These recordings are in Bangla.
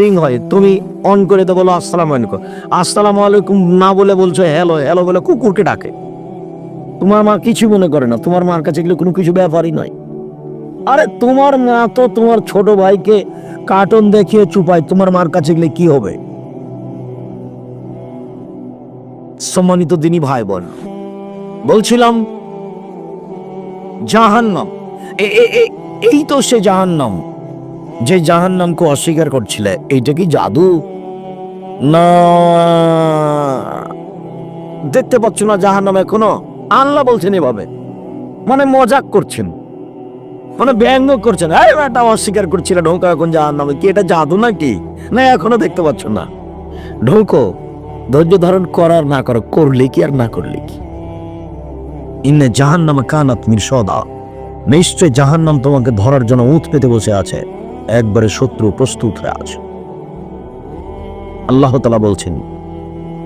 রিং হয়, তুমি অন করে বলো, আসসালাম আলাইকুম। আসসালাম আলাইকুম, না বলে বলছো, হ্যালো হ্যালো, বলে কুকুরকে ডাকে। তোমার মা কিছু মনে করে না, তোমার মার কাছে এগুলো কোনো কিছু ব্যাপারই নয়। আরে তোমার মা তো তোমার ছোট ভাইকে কার্টুন দেখিয়ে চুপায়, তোমার মার কাছে গেলে কি হবে? সম্মানিত দিনই ভাই বোন বলছিলাম, জাহান্নাম এই তো সে জাহান্নাম। যে জাহান্নামকে অস্বীকার করছিলে, এইটা কি জাদু? না। দেখতে পাচ্ছ না জাহান্নাম এখনও? আল্লাহ বলছেন এভাবে। মানে মজাক করছেন। মানে ব্যঙ্গ করছেন। এটা অস্বীকার করছিল ঢোকা এখন জাহান্নামে। কি এটা জাদু নাকি? না, এখনও দেখতে পাচ্ছ না। ঢোকো, ধৈর্য ধারণ করার না করো, করলে কি আর না করলে কি? ইন্নে জাহান্নামে কানাত মির সদা নিশ্চয় জাহান্নাম তোমাকে ধরার জন্য উঠ পেতে বসে আছে। একবারে শত্রু প্রস্তুত হয়ে আছে আল্লাহ তালা বলছেন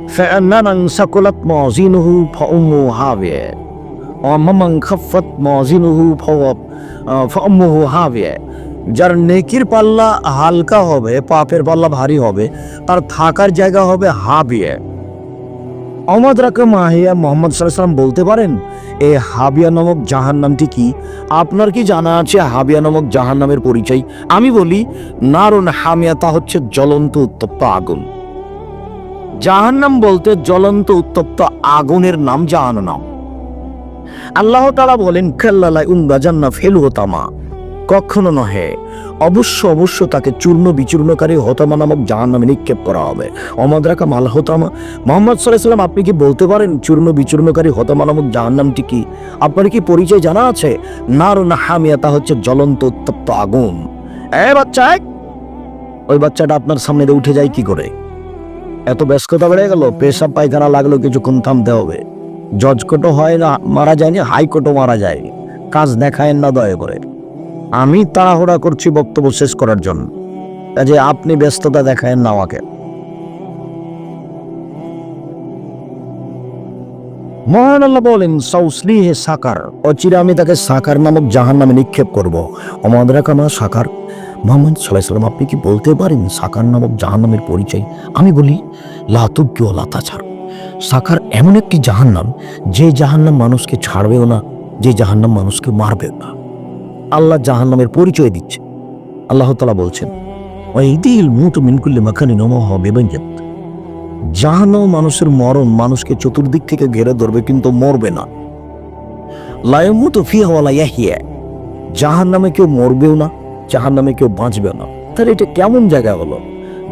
فأمن ثقلت موازينه فأمه هاوية ومن خفت موازينه فهو- فأمه هاوية যার নেকির পাল্লা হালকা হবে পাপের পাল্লা ভারী হবে তার থাকার জায়গা হবে হাবিয়ে অমদ রাকে মাহিয়া মোহাম্মদ সাল্লাম বলতে পারেন, এ হাবিয়া নামক জাহান নামটি কি? আপনার কি জানা আছে হাবিয়া নামক জাহান নামের পরিচয়? আমি বলি, নারুন হামিয়া তা হচ্ছে জ্বলন্ত উত্তপ্ত আগুন। জাহান্নাম বলতে জ্বলন্ত উত্তপ্ত আগুনের নাম জাহান্নাম আল্লাহ তালা বলেন খেল্লালাই উন্দা জান্না ফেলু হতামা কখনো নহে। অবশ্য অবশ্য তাকে চূর্ণ বিচূর্ণকারী হতামা নামক জাহান নামে নিক্ষেপ করা হবে। অমদ্রাকা মাল হতামা। মোহাম্মদ সাল্লাম আপনি কি বলতে পারেন চূর্ণ বিচূর্ণকারী হতামা নামক জাহান নামটি কি? আপনার কি পরিচয় জানা আছে? নার না হামিয়া তা হচ্ছে জ্বলন্ত উত্তপ্ত আগুন। এ বাচ্চা, এক! ওই বাচ্চাটা আপনার সামনে দিয়ে উঠে যায় কি করে? এত ব্যস্ততা বেড়ে গেল, পেশাব পায়খানা লাগল কিছুক্ষণ থামতে হবে। জজ হয় না, মারা যায়নি হাইকোর্টও মারা যায়নি কাজ দেখায় না দয়া করে। আমি তাড়াহুড়া করছি বক্তব্য শেষ করার জন্য। কাজে আপনি ব্যস্ততা দেখায়েন না আমাকে। মহান আল্লাহ বলেন সৌসলিহে সাকার। অচিরে আমি তাকে সাকার নামক জাহান নামে নিক্ষেপ করব। আমাদের কামা সাকার। মোহাম্মদ সাল্লাহ সাল্লাম আপনি কি বলতে পারেন সাকার নামক জাহান নামের পরিচয়? আমি বলি লাতুব্য ছাড় সাকার এমন একটি জাহান্নাম, যে জাহান্নাম মানুষকে ছাড়বেও না, যে জাহান্নাম মানুষকে মারবেও না। আল্লাহ জাহান্নামের পরিচয় দিচ্ছে। আল্লাহ তালা বলছেন মিনকুল্লি মাখানি নমঃ মানুষের মরণ মানুষকে চতুর্দিক থেকে ঘেরে ধরবে, কিন্তু মরবে না। লায়মুত ফিহওয়ালা ইয়াহিয়া জাহান্নামে কেউ মরবেও না, জাহান্নামে কেউ বাঁচবে না। তাহলে এটা কেমন জায়গা হলো?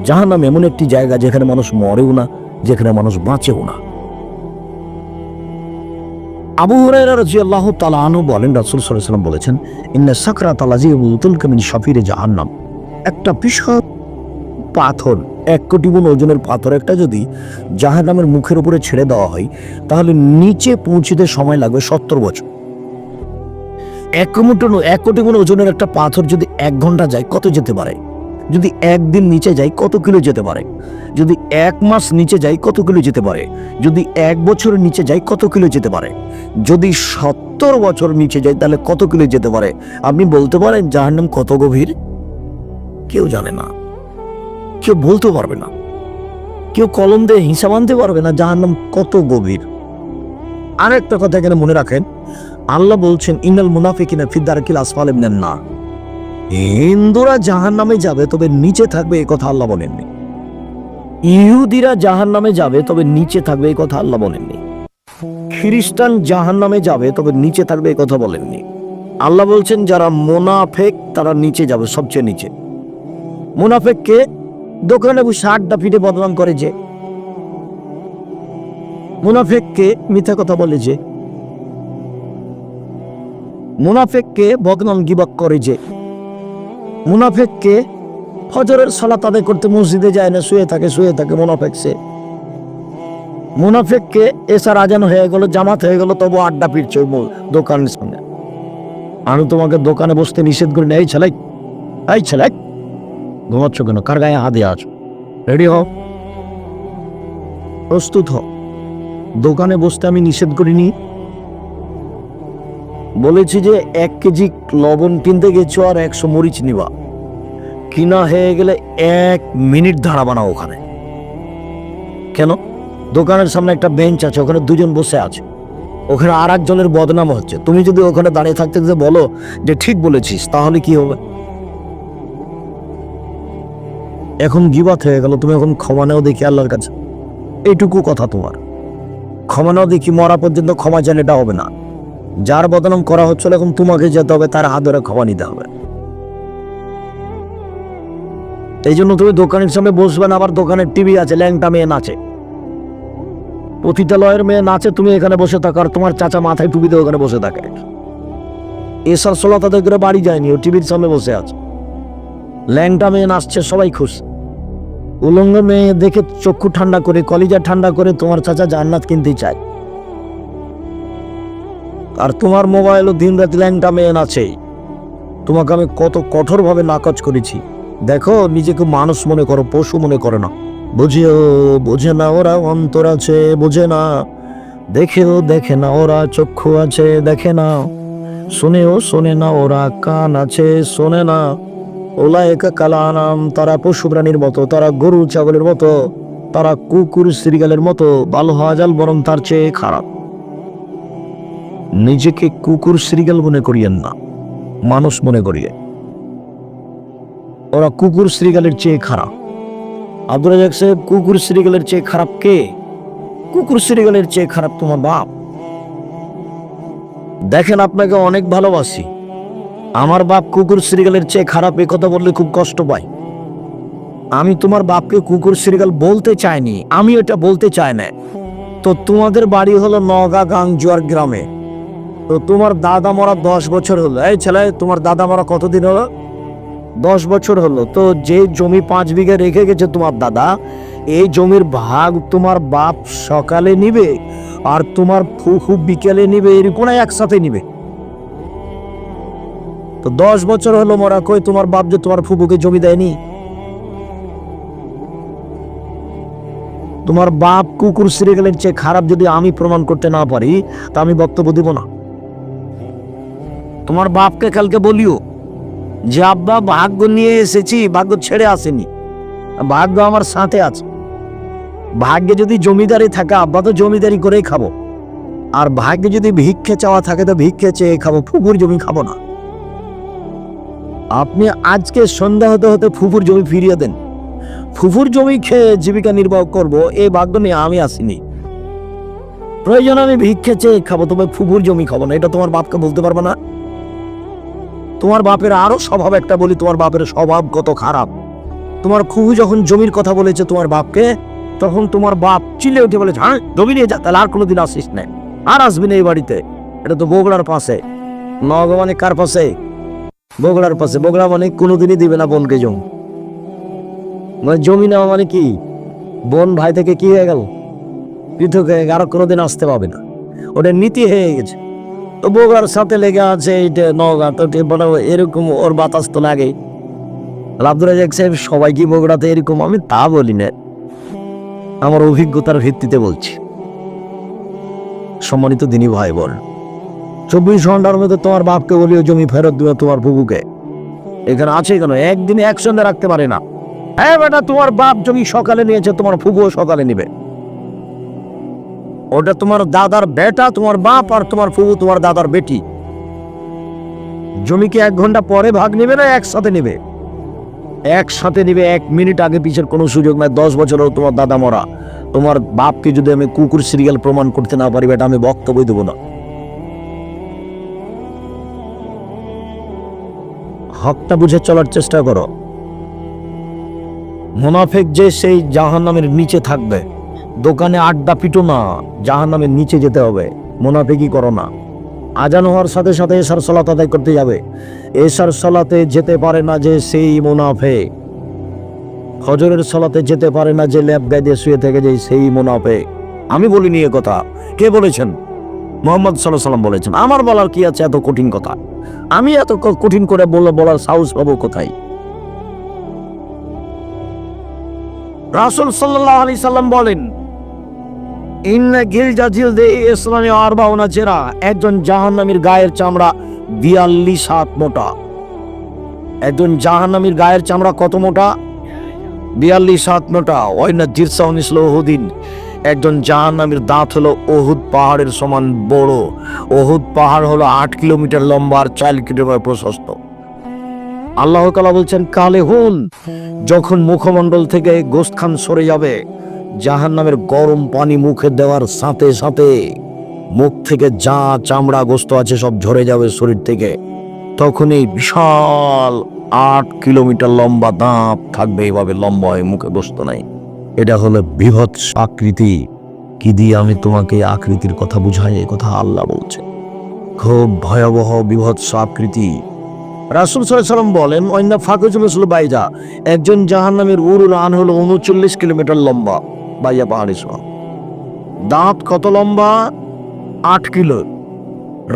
জাহান্নাম এমন একটি জায়গা যেখানে মানুষ মরেও না, যেখানে মানুষ বাঁচেও না। আবু হুরায়রা রাদিয়াল্লাহু আল্লাহ আনহু বলেন, রাসুল ওয়াসাল্লাম বলেছেন, ইন্না সাকরাত আলাজিবুতুল কামিন শাফিরে জাহান্নাম। একটা বিশাল পাথর, এক কোটি গুণ ওজনের পাথর একটা যদি জাহান্নামের মুখের উপরে ছেড়ে দেওয়া হয়, তাহলে নিচে পৌঁছতে সময় লাগবে সত্তর বছর। এক মুঠো এক কোটি গুণ ওজনের একটা পাথর যদি এক ঘণ্টা যায়, কত যেতে পারে? যদি একদিন নিচে যায় কত কিলো যেতে পারে? যদি এক মাস নিচে যায় কত কিলো যেতে পারে? যদি এক বছরের নিচে যায় কত কিলো যেতে পারে? যদি সত্তর বছর নিচে যায় তাহলে কত কিলো যেতে পারে? আপনি বলতে পারেন, জাহান্নাম কত গভীর? কেউ জানে না। কেউ বলতে পারবে না। কেউ কলম দিয়ে হিসাব আনতে পারবে না, জাহান্নাম কত গভীর। আর একটা কথা এখানে মনে রাখেন। আল্লাহ বলছেন ইনাল মুনাফিকিনা ফিদ্দারকিল আসফাল ইবনান না হিন্দুরা জাহান নামে যাবে, তবে নিচে থাকবে কথা আল্লাহ বলেননি। ইহুদিরা জাহান নামে যাবে, তবে নিচে থাকবে কথা আল্লাহ বলেননি। খ্রিস্টান জাহান নামে যাবে, তবে নিচে থাকবে কথা বলেননি। আল্লাহ বলছেন, যারা মোনাফেক, তারা নিচে যাবে, সবচেয়ে নিচে। মুনাফেককে দোকানে বসে আড্ডা পিঠে বদনাম করে যে। মুনাফেককে মিথ্যা কথা বলে যে। মুনাফেককে বদনাম গিবাক করে যে। মুনাফেককে ফজরের সালাত আদায় করতে মসজিদে যায় না, শুয়ে থাকে শুয়ে থাকে মুনাফেক সে। মুনাফেককে এসার আজান হয়ে গেল, জামাত হয়ে গেল, তবু আড্ডা পিটছে দোকানের সামনে। আমি তোমাকে দোকানে বসতে নিষেধ করি না, এই ছেলে এই ছেলে, ঘুমাচ্ছ কেন? কার গায়ে হাত আছো? রেডি হও। প্রস্তুত হও। দোকানে বসতে আমি নিষেধ করিনি বলেছি যে এক কেজি লবণ কিনতে গেছো আর একশো মরিচ নিবা। কিনা হয়ে গেলে এক মিনিট দাঁড়াবা না ওখানে। কেন? দোকানের সামনে একটা বেঞ্চ আছে, ওখানে দুজন বসে আছে। ওখানে আর একজনের বদনাম হচ্ছে। তুমি যদি ওখানে দাঁড়িয়ে থাকতে যে বলো যে ঠিক বলেছিস, তাহলে কি হবে? এখন গিবাত হয়ে গেল, তুমি এখন ক্ষমা নেও দেখি আল্লাহর কাছে। এইটুকু কথা তোমার। ক্ষমা নাও দেখি, মরা পর্যন্ত ক্ষমা চান এটা হবে না। যার বদনাম করা হচ্ছিল, এখন তোমাকে যেতে হবে, তার ধরে ক্ষমা নিতে হবে। এই জন্য তুমি দোকানের সামনে বসবে না, আবার দোকানের টিভি আছে, ল্যাংটা মেয়ে নাচে। পতিতালয়ের মেয়ে নাচে, তুমি এখানে বসে থাকো, আর তোমার চাচা মাথায় টুপি দিয়ে ওখানে বসে থাকে। এসার সোলা তাদের করে বাড়ি যায়নি, ও টিভির সামনে বসে আছে। ল্যাংটা মেয়ে নাচছে, সবাই খুশ। উলঙ্গ মেয়ে দেখে চক্ষু ঠান্ডা করে, কলিজা ঠান্ডা করে তোমার চাচা জান্নাত কিনতে চায়। আর তোমার মোবাইলও দিন রাত ল্যাংটা মেয়ে নাচে তোমাকে আমি কত কঠোরভাবে নাকচ করেছি। দেখো, নিজেকে মানুষ মনে করো, পশু মনে করো না। বুঝিও, বোঝে না ওরা অন্তর আছে, বোঝে না। দেখেও, দেখে না ওরা চক্ষু আছে, দেখে না। শুনেও, শোনে না ওরা কান আছে, শোনে না। ওলা একা কালানাম, তারা পশু প্রাণীর মতো, তারা গরু, ছাগলের মতো, তারা কুকুর শ্রীগালের মতো ভালো যাল বরং তার চেয়ে খারাপ। নিজেকে কুকুর শ্রীগাল মনে করিয়েন না, মানুষ মনে করিয়ে। ওরা কুকুর শ্রীগালের চেয়ে খারাপ। আব্দুল রাজাক সাহেব, কুকুর শ্রীগালের চেয়ে খারাপ কে? কুকুর শ্রীগালের চেয়ে খারাপ তোমার বাপ। দেখেন, আপনাকে অনেক ভালোবাসি। আমার বাপ কুকুর শ্রীগালের চেয়ে খারাপ, এ কথা বললে খুব কষ্ট পাই আমি তোমার বাপকে কুকুর শ্রীগাল বলতে চাইনি, আমি এটা বলতে চাই না। তো তোমাদের বাড়ি হলো নগা গাংজুয়ার গ্রামে। তো তোমার দাদা মরা দশ বছর হলো। এই ছেলে, তোমার দাদা মরা কতদিন হলো? দশ বছর হলো। তো যে জমি পাঁচ বিঘা রেখে গেছে তোমার দাদা, এই জমির ভাগ তোমার বাপ সকালে নিবে আর তোমার ফুফু বিকেলে নিবে এরকম একসাথে নিবে। তো দশ বছর হলো মরা, কই তোমার বাপ যে তোমার ফুফুকে জমি দেয়নি? তোমার বাপ কুকুর সিরিয়ালের চেয়ে খারাপ যদি আমি প্রমাণ করতে না পারি, তা আমি বক্তব্য দিব না। তোমার বাপকে কালকে বলিও যে, আব্বা, ভাগ্য নিয়ে এসেছি, ভাগ্য ছেড়ে আসেনি। ভাগ্য আমার সাথে আছে। ভাগ্যে যদি জমিদারি থাকে, আব্বা তো জমিদারি করেই খাব। আর ভাগ্যে যদি ভিক্ষে চাওয়া থাকে, তো ভিক্ষে চেয়ে খাব ফুপুর জমি খাব না। আপনি আজকে সন্ধ্যা হতে হতে ফুফুর জমি ফিরিয়ে দেন। ফুফুর জমি খেয়ে জীবিকা নির্বাহ করব এই ভাগ্য নিয়ে আমি আসিনি। প্রয়োজন আমি ভিক্ষে চেয়ে খাব, তবে ফুফুর জমি খাব না, এটা তোমার বাপকে বলতে পারবে না। তোমার বাপের আরও স্বভাব একটা বলি, তোমার বাপের স্বভাব কত খারাপ। তোমার খুবু যখন জমির কথা বলেছে তোমার বাপকে, তখন তোমার বাপ চিলে উঠে বলেছে হ্যাঁ জমি নিয়ে যা, তাহলে আর কোনোদিন আসিস না। আর আসবি না এই বাড়িতে। এটা তো বগুড়ার পাশে। নগা মানে কার পাশে? বগুড়ার পাশে। বগুড়া মানে কোনোদিনই দিবে না বোনকে জমি। মানে জমি নেওয়া মানে কি? বোন ভাই থেকে কি হয়ে গেল? পৃথক হয়ে আর কোনোদিন আসতে পাবে না। ওটা নীতি হয়ে গেছে। তো বগুড়ার সাথে লেগে আছে এইটা নগা তো বড় এরকম ওর বাতাস তো লাগে আব্দুল রাজাক সাহেব, সবাই কি বগুড়াতে এরকম? আমি তা বলি না। আমার অভিজ্ঞতার ভিত্তিতে বলছি। সম্মানিত দিনী ভাই বোন চব্বিশ ঘণ্টার মধ্যে তোমার বাপকে বলিও জমি ফেরত দিবে তোমার বুবুকে এখানে আছে কেন? একদিনে একসঙ্গে রাখতে পারে না। হ্যাঁ বেটা, তোমার বাপ জমি সকালে নিয়েছে, তোমার ফুবুও সকালে নিবে। ওটা তোমার দাদার বেটা, তোমার বাপ আর তোমার ফুবু তোমার দাদার বেটি। জমিকে এক ঘণ্টা পরে ভাগ নেবে না, একসাথে নেবে? একসাথে নিবে, এক মিনিট আগে পিছের কোনো সুযোগ নাই, দশ বছরেও তোমার দাদা মরা। তোমার বাপকে যদি আমি কুকুর সিরিয়াল প্রমাণ করতে না পারি এটা আমি বক্তব্য দেবো না। হকটা বুঝে চলার চেষ্টা করো। মোনাফেক যে সেই জাহান্নামের নিচে থাকবে। দোকানে আড্ডা পিটো না, জাহান্নামের নিচে যেতে হবে। মোনাফেকই করো না। আজান হওয়ার সাথে সাথে এসার সলাত আদায় করতে যাবে। এসার সলাতে যেতে পারে না যে সেই মুনাফে হজরের সলাতে যেতে পারে না যে ল্যাব গায়ে দিয়ে শুয়ে থেকে যে সেই মুনাফে আমি বলিনি এ কথা। কে বলেছেন? মোহাম্মদ সাল্লাহ সাল্লাম বলেছেন, আমার বলার কি আছে এত কঠিন কথা? আমি এত কঠিন করে বলে বলার সাহস পাবো কোথায়? রাসুল সাল্লাহ আলি সাল্লাম বলেন ইন্না গিল জাজিল দে ইসলামী আরবাউনা চেরা একজন জাহান্নামীর গায়ের চামড়া বিয়াল্লিশ হাত মোটা। একজন জাহান্নামীর গায়ের চামড়া কত মোটা? বিয়াল্লিশ হাত মোটা। ওইনা জিরসা উনিশল ওহুদিন একজন জাহান্নামীর দাঁত হলো ওহুদ পাহাড়ের সমান বড়। ওহুদ পাহাড় হলো আট কিলোমিটার লম্বা আর চার কিলোমিটার প্রশস্ত। আল্লাহ তালা বলছেন কালে হুন যখন মুখমণ্ডল থেকে গোস্ত খান সরে যাবে জাহান নামের গরম পানি মুখে দেওয়ার সাথে সাথে মুখ থেকে যা চামড়া গোস্ত আছে সব ঝরে যাবে শরীর থেকে। তখন এই বিশাল আট কিলোমিটার লম্বা দাঁত থাকবে এভাবে লম্বা হয়ে মুখে গোস্ত নাই। এটা হলো বৃহৎ আকৃতি। কি দিয়ে আমি তোমাকে আকৃতির কথা বুঝাই? এ কথা আল্লাহ বলছে। খুব ভয়াবহ বিভৎস আকৃতি। রাসুল সাল্লাম বলেন অন্য ফাকুজুল রসুল বাইজা একজন জাহান নামের উরু রান হলো উনচল্লিশ কিলোমিটার লম্বা। বাইয়া পাহাড়ি সহ দাঁত কত লম্বা? আট কিলো।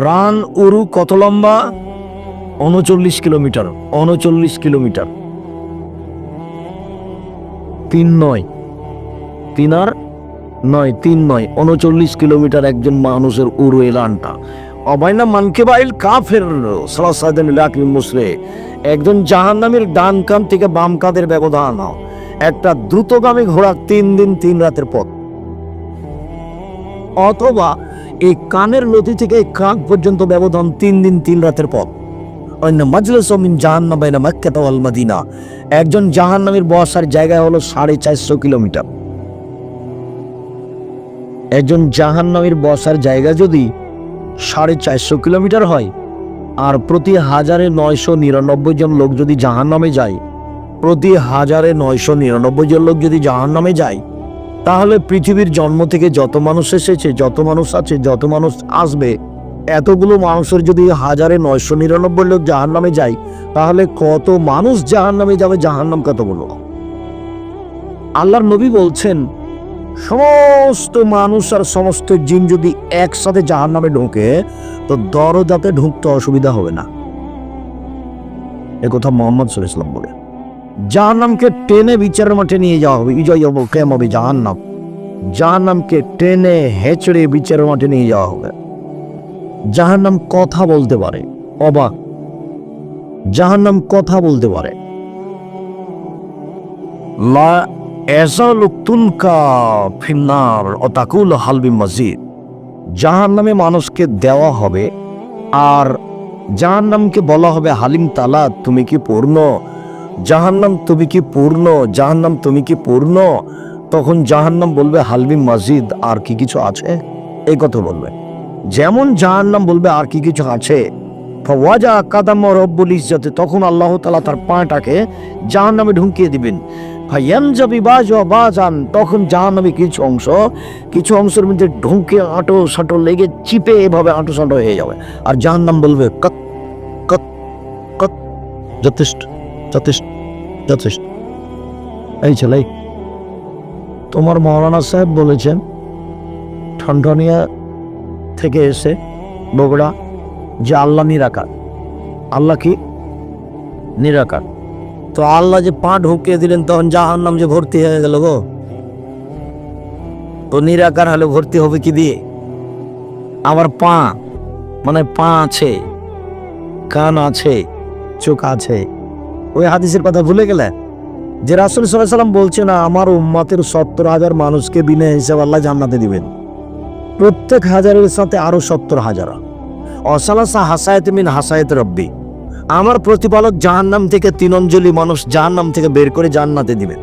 রান উরু কত লম্বা? উনচল্লিশ কিলোমিটার উনচল্লিশ কিলোমিটার। তিন নয়। তিন আর নয়, তিন নয়, উনচল্লিশ কিলোমিটার একজন মানুষের উরু এলানটা অবাইনা মানকে বাইল কাফের সালাসাদিন লাকি মুসরে, একজন জাহান্নামের ডান কান থেকে বাম কাঁধের ব্যবধান। একটা দ্রুতগামী ঘোড়া তিন দিন, তিন রাতের পথ। অথবা এই কানের নদী থেকে কাক পর্যন্ত ব্যবধান তিন দিন, তিন রাতের পথ। অন্য মাজলিস মিন জাহান্নাম বাইনা মাক্কা ওয়াল মদিনা। একজন জাহান্নামের বসার জায়গা হলো সাড়ে চারশো কিলোমিটার। একজন জাহান্নামের বসার জায়গা যদি সাড়ে চারশো কিলোমিটার হয়, আর প্রতি হাজারে নয়শো নিরানব্বই জন লোক যদি জাহান নামে যায় প্রতি হাজারে নয়শো নিরানব্বই জন লোক যদি জাহান নামে যায়, তাহলে পৃথিবীর জন্ম থেকে যত মানুষ এসেছে, যত মানুষ আছে, যত মানুষ আসবে, এতগুলো মানুষের যদি হাজারে নয়শো নিরানব্বই লোক জাহান নামে যায়, তাহলে কত মানুষ জাহান নামে যাবে? জাহান নাম কতগুলো আল্লাহর নবী বলছেন, সমস্ত মানুষ আর সমস্ত জিন যদি একসাথে জাহান নামে ঢোকে, তো দরজাতে ঢুকতে অসুবিধা হবে না। এ কথা মোহাম্মদ ইসলাম বলে জাহান নামকে টেনে বিচারের মাঠে নিয়ে যাওয়া হবে। ইজয় কেম হবে জাহান নাম জাহান নামকে টেনে হেঁচড়ে বিচারের মাঠে নিয়ে যাওয়া হবে। জাহান নাম কথা বলতে পারে। অবাক। জাহান নাম কথা বলতে পারে। লা এজালু তুলকা ফিন্নার ও তাকুল হালবি মসজিদ জাহান নামে মানুষকে দেওয়া হবে। আর জাহান নামকে বলা হবে হালিম তালা, তুমি কি পূর্ণ জাহান্নাম তুমি কি পূর্ণ? জাহান্নাম তুমি কি পূর্ণ? তখন জাহান্নাম বলবে হালবি মসজিদ আর কি কিছু আছে? এই কথা বলবে। যেমন জাহান্নাম বলবে, আর কি কিছু আছে? ওয়াজা কাদাম রব্বুল ইজ্জতে, তখন আল্লাহ তালা তার পাটাকে জাহান্নামে ঢুকিয়ে দিবেন। ভাইয়ানজাবি বাজ বাজান, তখন জাহান্নামে কিছু অংশ, কিছু অংশের মধ্যে ঢুকে আটো সাটো লেগে চিপে এভাবে আটো সাটো হয়ে যাবে। আর জাহান্নাম বলবে কত কত, যথেষ্ট। যথেষ্ট যথেষ্ট। এই ছেলে তোমার মৌলানা সাহেব বলেছেন, ঠনঠনিয়া থেকে এসে বগুড়া যে আল্লাহ নিরাকার। আল্লাহ কি? নিরাকার। তো আল্লাহ যে পা ঢুকিয়ে দিলেন, তখন জাহান নাম যে ভর্তি হয়ে গেল গো। তো নিরাকার হলে ভর্তি হবে কি দিয়ে? আবার পা মানে পা আছে, কান আছে, চোখ আছে। ওই হাদিসের কথা ভুলে গেলে? যে রাসুল সাল্লাম বলছে, না, আমার উম্মাতের সত্তর হাজার মানুষকে বিনা হিসাব আল্লাহ জান্নাতে দিবেন। প্রত্যেক হাজারের সাথে আরও সত্তর হাজার। অসালাসা হাসায়ত মিন হাসায়ত রব্বি। আমার প্রতিপালক জাহান্নাম থেকে তিন অঞ্জলি মানুষ জাহান্নাম থেকে বের করে জান্নাতে দিবেন।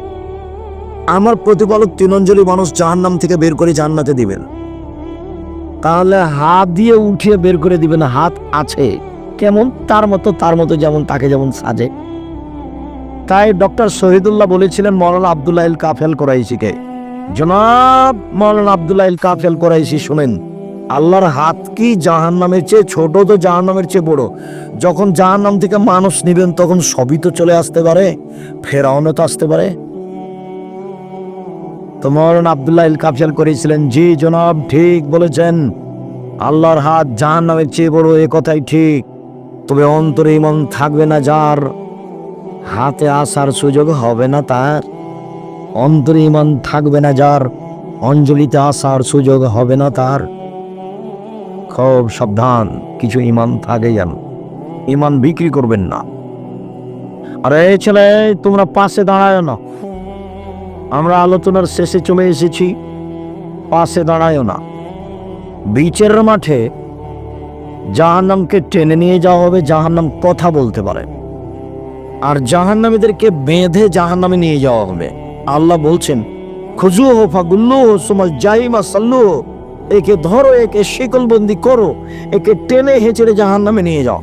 আমার প্রতিপালক তিন অঞ্জলি মানুষ জাহান্নাম থেকে বের করে জান্নাতে দিবেন। তাহলে হাত দিয়ে উঠিয়ে বের করে দিবেন। হাত আছে। কেমন? তার মতো তার মতো যেমন, তাকে যেমন সাজে। তাই ডক্টর শহীদুল্লাহ বলেছিলেন, মৌলানা আবদুল্লাহ ইল কাফেল করাইশিকে। জনাব, মৌলানা আবদুল্লাহ ইল কাফেল করাইছি শুনেন, আল্লাহর হাত কি জাহান নামের চেয়ে ছোট তো জাহান নামের চেয়ে বড়? যখন জাহান নাম থেকে মানুষ নিবেন, তখন সবই তো চলে আসতে পারে, ফেরাউনও তো আসতে পারে। তো মৌলানা আবদুল্লাহ ইল কাফেল করেছিলেন জি জনাব, ঠিক বলেছেন। আল্লাহর হাত জাহান নামের চেয়ে বড়, এ কথাই ঠিক। তবে অন্তরে ইমন থাকবে না যার হাতে আসার সুযোগ হবে না তার। অন্তরে ইমান থাকবে না যার। অঞ্জলিতে আসার সুযোগ হবে না তার। খুব সাবধান, কিছু ইমান থাকে যেন। ইমান বিক্রি করবেন না। আরে ছেলে, তোমরা পাশে দাঁড়ায় না। আমরা আলোচনার শেষে চলে এসেছি। পাশে দাঁড়ায় না। বিচের মাঠে জাহান্নামকে টেনে নিয়ে যাওয়া হবে, জাহান্নাম কথা বলতে পারে। আর জাহান্নামীদেরকে বেঁধে জাহান্নামে নিয়ে যাওয়া হবে। আল্লাহ বলছেন খুজু হো ফাগুল্লু হো সুমাল জাইমা সাল্লু হো। একে ধরো, একে শিকলবন্দি করো, একে টেনে হেঁচড়ে জাহান্নামে নিয়ে যাও।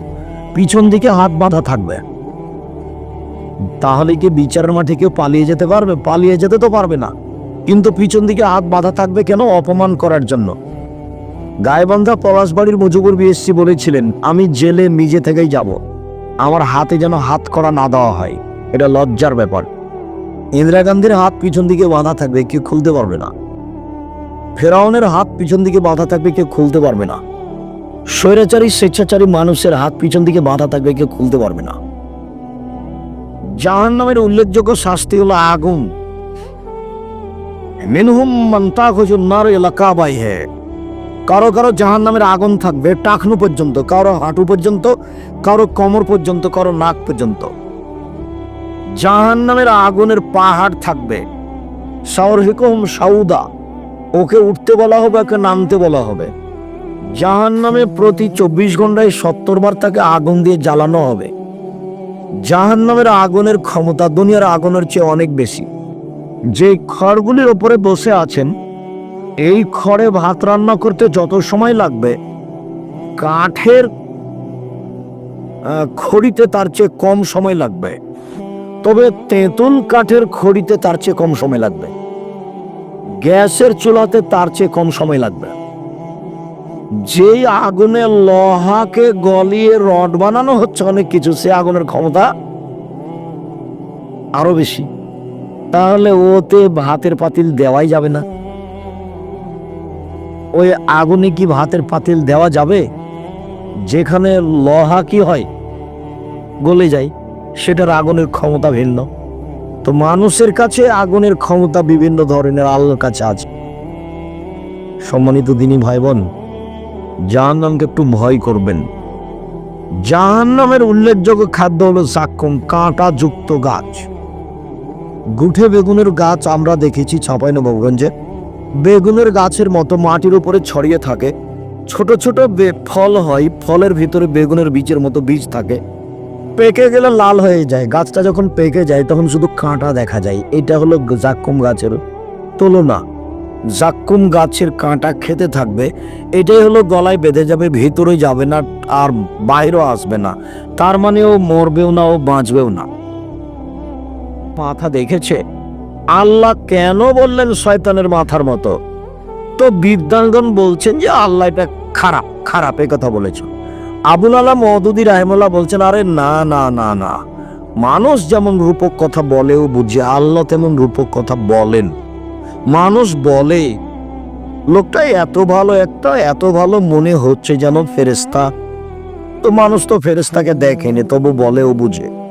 পিছন দিকে হাত বাঁধা থাকবে। তাহলে কি বিচারের মাঠে কেউ পালিয়ে যেতে পারবে? পালিয়ে যেতে তো পারবে না। কিন্তু পিছন দিকে হাত বাঁধা থাকবে কেন? অপমান করার জন্য। গায়েবান্ধা পলাশবাড়ির মুজিবুর বিএসসি বলেছিলেন, আমি জেলে নিজে থেকেই যাব। আমার হাতে যেন হাত করা না দেওয়া হয়। এটা লজ্জার ব্যাপার। ইন্দিরা গান্ধীর হাত পিছন দিকে বাঁধা থাকবে, কেউ খুলতে পারবে না। ফেরাউনের হাত পিছন দিকে বাঁধা থাকবে, কেউ খুলতে পারবে না। স্বৈরাচারী, স্বেচ্ছাচারী মানুষের হাত পিছন দিকে বাঁধা থাকবে, কেউ খুলতে পারবে না। জাহান নামের উল্লেখযোগ্য শাস্তি হলো আগুন। মিনহুম মান্তা খুজুন্নার এলাকা বাই হে। কারও কারও জাহান নামের আগুন থাকবে টাকনু পর্যন্ত, কারও হাঁটু পর্যন্ত, কারও কোমর পর্যন্ত, কারও নাক পর্যন্ত। জাহান নামের আগুনের পাহাড় থাকবে। সাউদা ওকে উঠতে বলা হবে, ওকে নামতে বলা হবে। জাহান নামে প্রতি চব্বিশ ঘন্টায় সত্তর বার তাকে আগুন দিয়ে জ্বালানো হবে। জাহান নামের আগুনের ক্ষমতা দুনিয়ার আগুনের চেয়ে অনেক বেশি। যে খড়গুলির ওপরে বসে আছেন এই খড়ে ভাত রান্না করতে যত সময় লাগবে, কাঠের খড়িতে তার চেয়ে কম সময় লাগবে। তবে তেঁতুল কাঠের খড়িতে তার চেয়ে কম সময় লাগবে। গ্যাসের চুলাতে তার চেয়ে কম সময় লাগবে। যেই আগুনে লোহাকে গলিয়ে রড বানানো হচ্ছে অনেক কিছু, সে আগুনের ক্ষমতা আরও বেশি। তাহলে ওতে ভাতের পাতিল দেওয়াই যাবে না। ওই আগুনে কি ভাতের পাতিল দেওয়া যাবে? যেখানে লোহা কি হয়? গলে যায়, সেটার আগুনের ক্ষমতা ভিন্ন। তো মানুষের কাছে আগুনের ক্ষমতা বিভিন্ন ধরনের আল্লাহর কাছে আছে। সম্মানিত দিনী ভাই বোন জাহান্নামকে একটু ভয় করবেন। জাহান্নামের উল্লেখযোগ্য খাদ্য হলো সাক্ষম কাঁটা যুক্ত গাছ। গুঠে বেগুনের গাছ আমরা দেখেছি ছাপাই চাঁপাইনবাবগঞ্জে বেগুনের গাছের মতো মাটির উপরে ছড়িয়ে থাকে। ছোট ছোট ফল হয়, ফলের ভিতরে বেগুনের বীজের মতো বীজ থাকে। পেকে গেলে লাল হয়ে যায়। গাছটা যখন পেকে যায়, তখন শুধু কাঁটা দেখা যায়। এটা হলো জাক্কুম গাছের তুলনা। জাক্কুম গাছের কাঁটা খেতে থাকবে। এটাই হলো গলায় বেঁধে যাবে, ভিতরে যাবে না, আর বাইরেও আসবে না। তার মানে ও মরবেও না ও বাঁচবেও না। মাথা দেখেছে? আল্লাহ কেন বললেন শয়তানের মাথার মতো? তো বিদ্যাঙ্গন বলছেন যে আল্লাহ এটা খারাপ খারাপ এ কথা বলেছ। আবুল আলা মদুদি রাহেমুল্লাহ বলছেন, আরে না না না না। মানুষ যেমন রূপক কথা বলেও বুঝে, আল্লাহ তেমন রূপক কথা বলেন। মানুষ বলে, লোকটা এত ভালো একটা, এত ভালো মনে হচ্ছে যেন ফেরেস্তা তো মানুষ তো ফেরেস্তাকে দেখেনি, তবু বলেও বুঝে।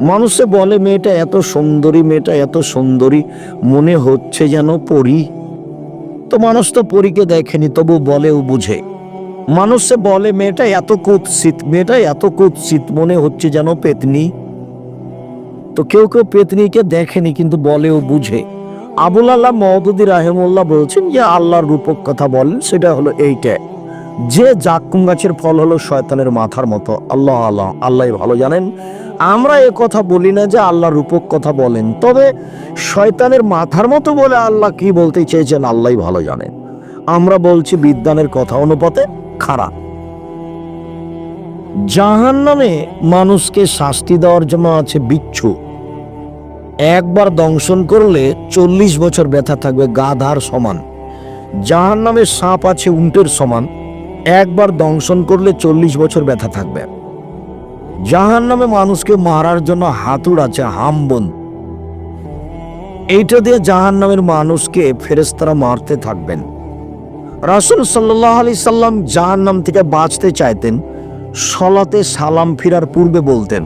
মানুষে বলে, মেয়েটা এত সুন্দরী, মেয়েটা এত সুন্দরী, মনে হচ্ছে যেন পরী। তো মানুষ তো পরীকে দেখেনি, তবু বলেও বুঝে। মানুষে বলে, মেয়েটা এত কুৎসিত, মেয়েটা এত কুৎসিত, মনে হচ্ছে যেন পেতনি। তো কেউ কেউ পেতনিকে দেখেনি, কিন্তু বলেও বুঝে। আবুল আল্লাহ মহদুদি রাহেমুল্লাহ বলছেন যে, আল্লাহর রূপক কথা বলেন, সেটা হলো এইটা। যে জাক্কুম গাছের ফল হলো শয়তানের মাথার মতো। আল্লাহ আল্লাহ আল্লাহ ভালো জানেন। আমরা এ কথা বলি না যে আল্লাহ রূপক কথা বলেন, তবে শয়তানের মাথার মতো বলে আল্লাহ কি বলতে চেয়েছেন আল্লাহ ভালো জানেন। আমরা বলছি বিদ্যানের কথা অনুপাতে খারাপ। জাহান নামে মানুষকে শাস্তি দেওয়ার জন্য আছে বিচ্ছু। একবার দংশন করলে চল্লিশ বছর ব্যথা থাকবে, গাধার সমান। জাহান নামে সাপ আছে উন্টের সমান। একবার দংশন করলে চল্লিশ বছর ব্যথা থাকবে। জাহান নামে মানুষকে মারার জন্য হাতুড় আছে হামবন। এইটা দিয়ে জাহান নামের মানুষকে ফেরেস্তারা মারতে থাকবেন। রাসুল সাল্লাহ আলি সাল্লাম জাহান নাম থেকে বাঁচতে চাইতেন, সলাতে সালাম ফিরার পূর্বে বলতেন।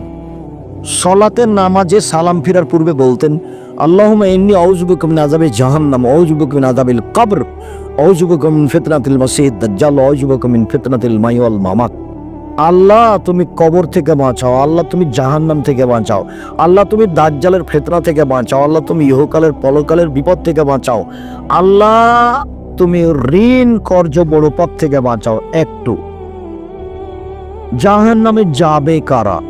সলাতে নামাজে সালাম ফিরার পূর্বে বলতেন, আল্লাহুম্মা এমনি আউযুবিকা মিন আযাবি জাহান্নাম আউযুবিকা মিন আযাবিল কবর আউযুবিকা মিন ফিতনাতিল মাসিহিদ দাজ্জাল আউযুবিকা মিন ফিতনাতিল মাহি ওয়াল মামাত। আল্লাহ তুমি কবর থেকে বাঁচাও, আল্লাহ তুমি জাহান্নাম থেকে বাঁচাও, আল্লাহ তুমি দাজ্জালের ফেতনা থেকে বাঁচাও, আল্লাহ তুমি ইহকালের পলকালের বিপদ থেকে বাঁচাও, আল্লাহ তুমি ঋণ কর্য বড় পথ থেকে বাঁচাও একটু। জাহান্নামে যাবে কারা?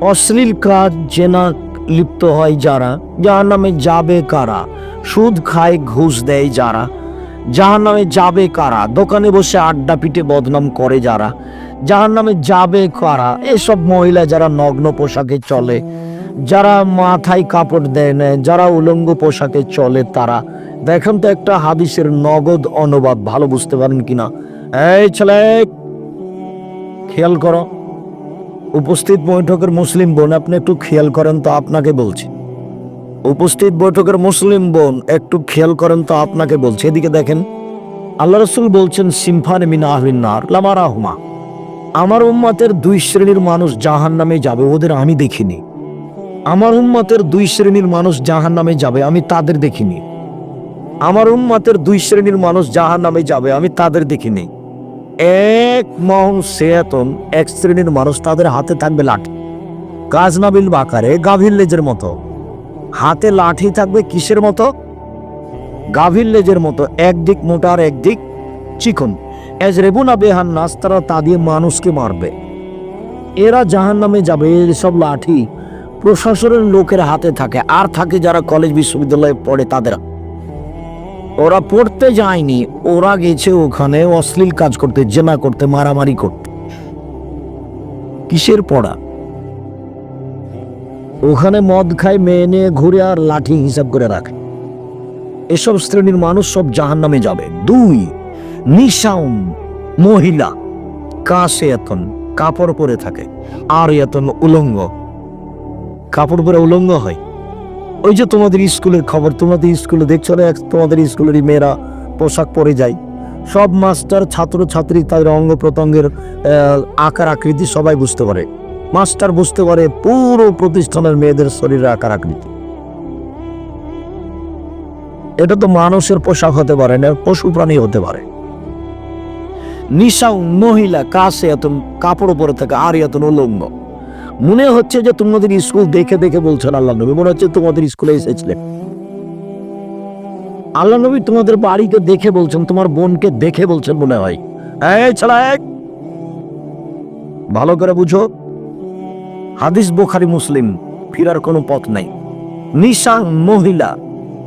অশ্লীল কাজ, জেনা লিপ্ত হয় যারা যার নামে যাবে কারা? সুদ খায়, ঘুষ দেয় যারা যার নামে যাবে কারা? দোকানে বসে আড্ডা পিটে বদনাম করে যারা? যাহার নামে যাবে কারা? এসব মহিলা যারা নগ্ন পোশাকে চলে, যারা মাথায় কাপড় দেয় না, যারা উলঙ্গ পোশাকে চলে তারা। দেখেন তো একটা হাদিসের নগদ অনুবাদ, ভালো বুঝতে পারেন কিনা? এই ছেলে, খেয়াল করো। উপস্থিত বৈঠকের মুসলিম বোন, আপনি একটু খেয়াল করেন তো আপনাকে বলছি। উপস্থিত বৈঠকের মুসলিম বোন, একটু খেয়াল করেন তো আপনাকে বলছে। এদিকে দেখেন, আল্লাহ রসুল বলছেন, সিম্ফান মিনা আহলিনার লামারা হুমা। আমার উম্মাতের দুই শ্রেণির মানুষ জাহান নামে যাবে, ওদের আমি দেখিনি। আমার উম্মাতের দুই শ্রেণির মানুষ জাহান নামে যাবে, আমি তাদের দেখিনি। আমার উম্মাতের দুই শ্রেণির মানুষ জাহান নামে যাবে, আমি তাদের দেখিনি। এক মহং সেয়াতন, এক শ্রেণির মানুষ তাদের হাতে থাকবে লাঠি। কাজনাবিল বাকারে, গাভীর লেজের মতো। হাতে লাঠি থাকবে কিসের মতো? গাভীর লেজের মতো, একদিক মোটা আর একদিক চিকন। এজ রেবুনা বেহান নাস তারা তা দিয়ে মানুষকে মারবে। এরা জাহান নামে যাবে সব লাঠি প্রশাসনের লোকের হাতে থাকে। আর থাকে যারা কলেজ বিশ্ববিদ্যালয়ে পড়ে তাদের। ওরা পড়তে যায়নি, ওরা গেছে ওখানে অশ্লীল কাজ করতে, জেনা করতে, মারামারি করতে। কিসের পড়া? ওখানে মদ খায়, মেয়ে নিয়ে ঘুরে আর লাঠি হিসাব করে রাখে। এসব শ্রেণির মানুষ সব জাহান নামে যাবে। দুই, নিশাউন মহিলা কাশে এতন কাপড় পরে থাকে আর এতন উলঙ্গ। কাপড় পরে উলঙ্গ হয়। ওই যে তোমাদের স্কুলের খবর তোমাদের স্কুলে দেখছ না তোমাদের স্কুলেরই মেয়েরা পোশাক পরে যায়। সব মাস্টার ছাত্র ছাত্রী তাদের অঙ্গ প্রত্যঙ্গের আকার আকৃতি সবাই বুঝতে পারে। মাস্টার বুঝতে পারে পুরো প্রতিষ্ঠানের মেয়েদের শরীরের আকার আকৃতি। এটা তো মানুষের পোশাক হতে পারে না পশু প্রাণী হতে পারে। নিশা মহিলা, কাছে এত কাপড় পরে থাকে, আর এত উলঙ্গ। মনে হচ্ছে যে তোমাদের স্কুল দেখে দেখে বলছেন আল্লাহ নবী, মনে হচ্ছে তোমাদের স্কুলে এসেছিলেন আল্লাহ নবী তোমাদের বাড়িকে দেখে বলছেন, তোমার বোনকে দেখে বলছেন মনে হয়। ভালো করে বুঝো। হাদিস বোখারি, মুসলিম, ফিরার কোনো পথ নাই। নিশাং মহিলা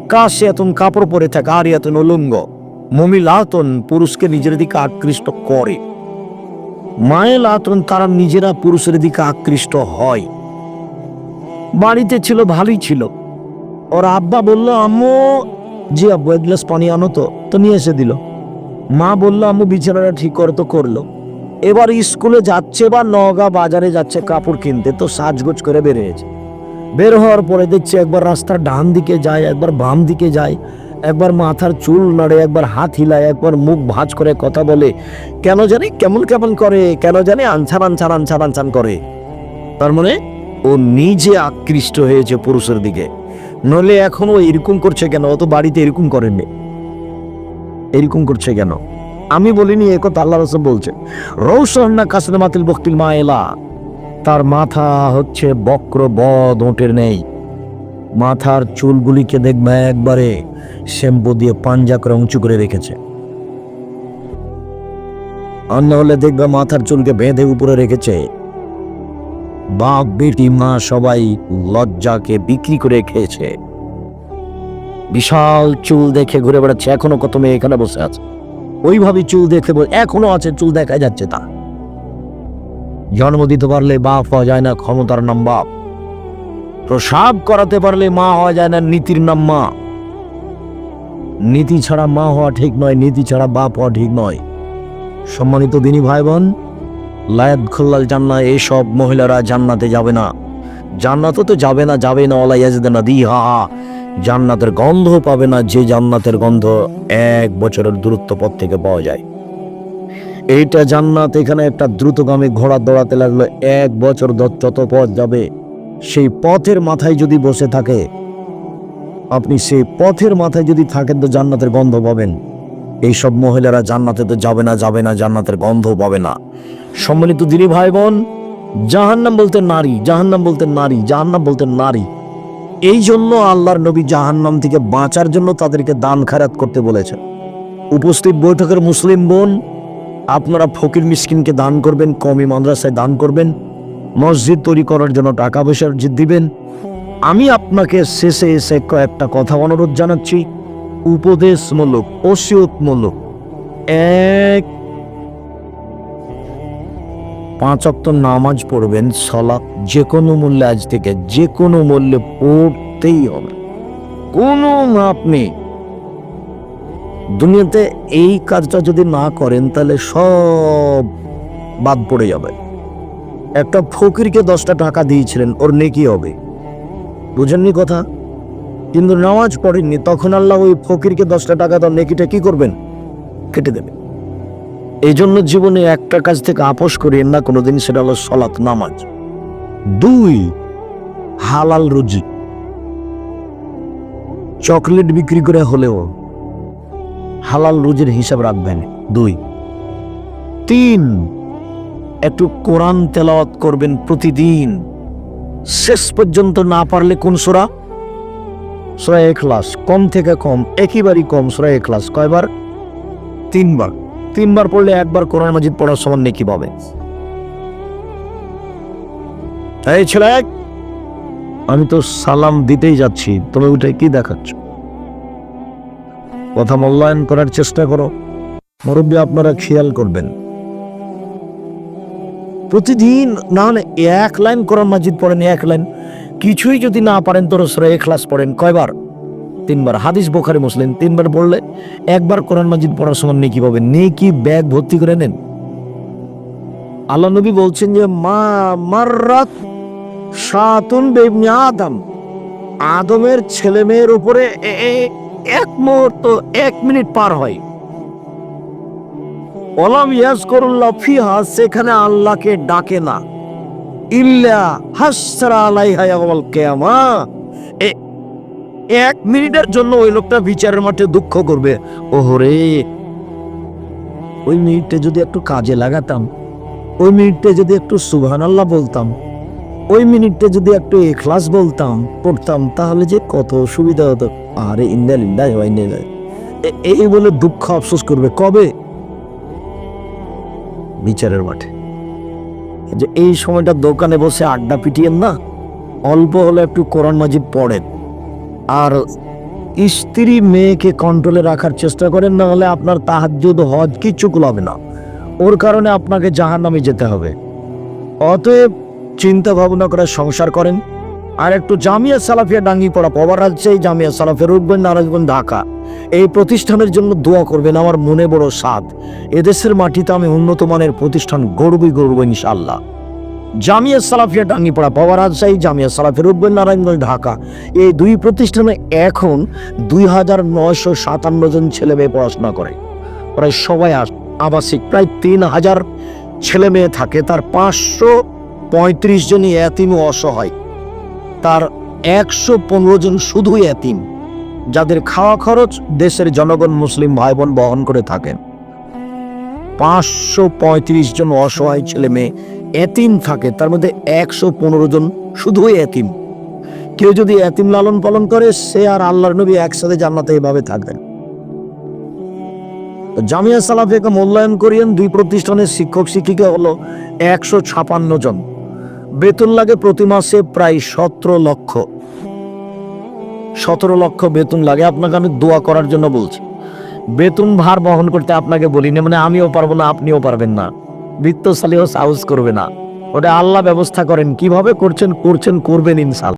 কাশে এতন কাপড় পরে থাকে আর এতন উলঙ্গ। মমিলাতন পুরুষকে নিজের দিকে আকৃষ্ট করে। মায়ের আতন তারা নিজেরা পুরুষের দিকে আকৃষ্ট হয়। বাড়িতে ছিল, ভালোই ছিল। ওর আব্বা বলল, আম্মু, জি আব্বু, এক গ্লাস পানি আনো তো। তো নিয়ে এসে দিল। মা বলল, আম্মু, বিছানাটা ঠিক করে। তো করল। এবার স্কুলে যাচ্ছে বা নগা বাজারে যাচ্ছে কাপড় কিনতে, তো সাজগোজ করে বেরিয়েছে বের হওয়ার পরে দেখছি একবার রাস্তার ডান দিকে যায়, একবার বাম দিকে যায়, একবার মাথার চুল নাড়ে, একবার হাত হিলায়, একবার মুখ ভাঁজ করে কথা বলে, কেন জানি কেমন কেমন করে, কেন জানি আনছান আনছান আনছান আনছান করে। তার মানে ও নিজে আকৃষ্ট হয়েছে পুরুষের দিকে। নইলে এখনও এরকম করছে কেন? ও তো বাড়িতে এরকম করেননি। এরকম করছে কেন? আমি বলিনি, এ কথা আল্লাহ রসুল বলছে রৌসন্না কাসনে মাতিল বক্তিল এলা তার মাথা হচ্ছে বক্র বদ ওটের নেই। মাথার চুলগুলিকে দেখবে একবারে শ্যাম্পু দিয়ে পাঞ্জা করে উঁচু করে রেখেছে। অন্য হলে দেখবে মাথার চুলকে বেঁধে উপরে রেখেছে। বাপ বেটি, মা সবাই লজ্জাকে বিক্রি করে খেয়েছে। বিশাল চুল দেখে ঘুরে বেড়াচ্ছে। এখনও কত মেয়ে এখানে বসে আছে। ওইভাবে চুল দেখতে বল- এখনও আছে, চুল দেখা যাচ্ছে তা জন্ম দিতে পারলে বাপ হওয়া যায় না, ক্ষমতার নাম বাপ। প্রসাব করাতে পারলে মা হওয়া যায় না, নীতির নাম মা। নীতি ছাড়া মা হওয়া ঠিক নয়, নীতি ছাড়া বাপ হওয়া ঠিক নয়। সম্মানিত দিনী ভাই বোন, লায়াত খোল্লাল জান্না এসব মহিলারা জান্নাতে যাবে না। জান্নাতও তো যাবে না যাবে না ওলা ইয়াজিদে না দিহা জান্নাতের গন্ধ পাবে না, যে জান্নাতের গন্ধ এক বছরের দূরত্ব পথ থেকে পাওয়া যায়। এইটা জান্নাত, এখানে একটা দ্রুতগামী ঘোড়া দৌড়াতে লাগল, এক বছর যত পথ যাবে, সেই পথের মাথায় যদি বসে থাকে, আপনি সেই পথের মাথায় যদি থাকেন তো জান্নাতের গন্ধ পাবেন। এইসব মহিলারা জান্নাতে তো যাবে না যাবে না, জান্নাতের গন্ধ পাবে না। সম্মানিত দিনী ভাই বোন জাহান্নাম বলতে নারী, জাহান্নাম বলতে নারী, জাহান্নাম বলতে নারী। এই জন্য আল্লাহর নবী জাহান্নাম থেকে বাঁচার জন্য তাদেরকে দান খারাত করতে বলেছেন উপস্থিত বৈঠকের মুসলিম বোন, আপনারা ফকির মিসকিনকে দান করবেন কমি মাদ্রাসায় দান করবেন, মসজিদ তৈরি করার জন্য টাকা পয়সা দিবেন। আমি আপনাকে শেষে এসে কয়েকটা কথা অনুরোধ জানাচ্ছি। উপদেশমূলক, ওসিয়তমূলক, এক পাঁচ অক্ত নামাজ পড়বেন সলাপ যে কোনো মূল্যে আজ থেকে যে কোনো মূল্যে পড়তেই হবে। কোনো মাপ নেই। দুনিয়াতে এই কাজটা যদি না করেন, তাহলে সব বাদ পড়ে যাবে। একটা ফকিরকে দশটা টাকা দিয়েছিলেন, ওর নেকি হবে। বুঝেননি কথা? কিন্তু নামাজ পড়েননি, তখন আল্লাহ ওই ফকিরকে দশটা টাকা, তার নেকিটা কি করবেন? কেটে দেবে এই জন্য জীবনে একটা কাজ থেকে আপোষ করিয়েন না, কোনোদিন সেটা হলো সলাৎ নামাজ। দুই, হালাল রুজি। চকলেট বিক্রি করে হলেও হালাল রুজির হিসাব রাখবেন। দুই, তিন, একটু কোরআন তেলাওয়াত করবেন প্রতিদিন। শেষ পর্যন্ত না পারলে কোন সোরা? সোরা এখলাস কম থেকে কম, একেবারেই কম সোরা এখলাস কয়বার? তিনবার। তিনবার পড়লে একবার কোরআন মাজিদ পড়ার সমান নেকি পাবে। এই ছেলে, আমি তো সালাম দিতেই যাচ্ছি। তুমি ওইটাই কি দেখাচ্ছ? কথা মূল্যায়ন করার চেষ্টা করো। মুরব্বী, আপনারা খেয়াল করবেন। প্রতিদিন না এক লাইন কোরআন মাজিদ পড়েন, এক লাইন। কিছুই যদি না পারেন, তোর সরে ক্লাস পড়েন। কয়বার? তিনবার। হাদিস বোখারি, মুসলিম, তিনবার পড়লে একবার কোরআন মাজিদ পড়ার সময় নেকি পাবেন। নেকি ব্যাগ ভর্তি করে নেন। আল্লাহ নবী বলছেন যে, মা মাররাত সাতুন বেবনি আদম। আদমের ছেলে মেয়ের উপরে এক মুহূর্ত, এক মিনিট পার হয়। ওলাম ইয়াজকরুল্লাহ ফিহা, সেখানে আল্লাহকে ডাকে না। ইল্লা হাসরা আলাইহা ইয়াওমাল কিয়ামা। এক মিনিটের জন্য ওই লোকটা বিচারের মাঠে দুঃখ করবে। ওহরে। ওই মিনিটে যদি একটু কাজে লাগাতাম, ওই মিনিটে যদি একটু সুবহান আল্লাহ বলতাম, ওই মিনিটে যদি একটু এখলাস বলতাম, পড়তাম, তাহলে যে কত সুবিধা হতো। আরে ইন্দালিল্লাহ হয় এই বলে দুঃখ আফসোস করবে। কবে? বিচারের মাঠে। যে এই সময়টা দোকানে বসে আড্ডা পিটিয়েন না? অল্প হলে একটু কোরআন মাজিদ পড়েন। আর স্ত্রী মেয়েকে কন্ট্রোলে রাখার চেষ্টা করেন না হলে আপনার তাহাজ্জুদ, হজ কিচ্ছু কুলাবে না। ওর কারণে আপনাকে জাহান্নামে যেতে হবে। অতএব চিন্তা ভাবনা করে সংসার করেন। আর একটু জামিয়া সালাফিয়া ডাঙ্গি পড়া পবার রাজশাহী জামিয়া সালাফিয়া রূপগঞ্জ নারায়ণগঞ্জ, ঢাকা। এই প্রতিষ্ঠানের জন্য দোয়া করবেন, আমার মনে বড় সাধ এদেশের মাটিতে আমি উন্নত মানের প্রতিষ্ঠান গড়বই গড়ব ইনশাল্লাহ জামিয়া সালাফিয়া ডাঙ্গিপাড়া পাওয়া রাজশাহী, জামিয়া সালাফিয়া রূপগঞ্জ, নারায়ণগঞ্জ, ঢাকা। এই দুই প্রতিষ্ঠানে এখন দুই হাজার নয়শো সাতান্ন জন ছেলে মেয়ে পড়াশোনা করে। প্রায় সবাই আবাসিক। প্রায় তিন হাজার ছেলে মেয়ে থাকে। তার পাঁচশো পঁয়ত্রিশ জনই এতিম অসহায়। তার একশো পনেরো জন শুধুই এতিম, যাদের খাওয়া খরচ দেশের জনগণ মুসলিম ভাই বোন বহন করে থাকেন। পাঁচশো পঁয়ত্রিশ জন অসহায় ছেলে মেয়ে এতিম থাকে, তার মধ্যে একশো পনেরো জন শুধুই এতিম। কেউ যদি এতিম লালন পালন করে, সে আর আল্লাহর নবী একসাথে জান্নাতে এভাবে থাকবেন জামিয়া সালাফিয়াকে মূল্যায়ন করিয়েন, দুই প্রতিষ্ঠানের শিক্ষক শিক্ষিকা হলো একশো ছাপান্ন জন। বেতন লাগে প্রতি মাসে প্রায় সতেরো লক্ষ। সতেরো লক্ষ বেতন লাগে। আপনাকে আমি দোয়া করার জন্য বলছি। বেতন ভার বহন করতে আপনাকে বলি না মানে আমিও পারব না, আপনিও পারবেন না। বৃত্তশালীও সাহস করবে না। ওটা আল্লাহ ব্যবস্থা করেন। কীভাবে করছেন করছেন করবেন ইনশাল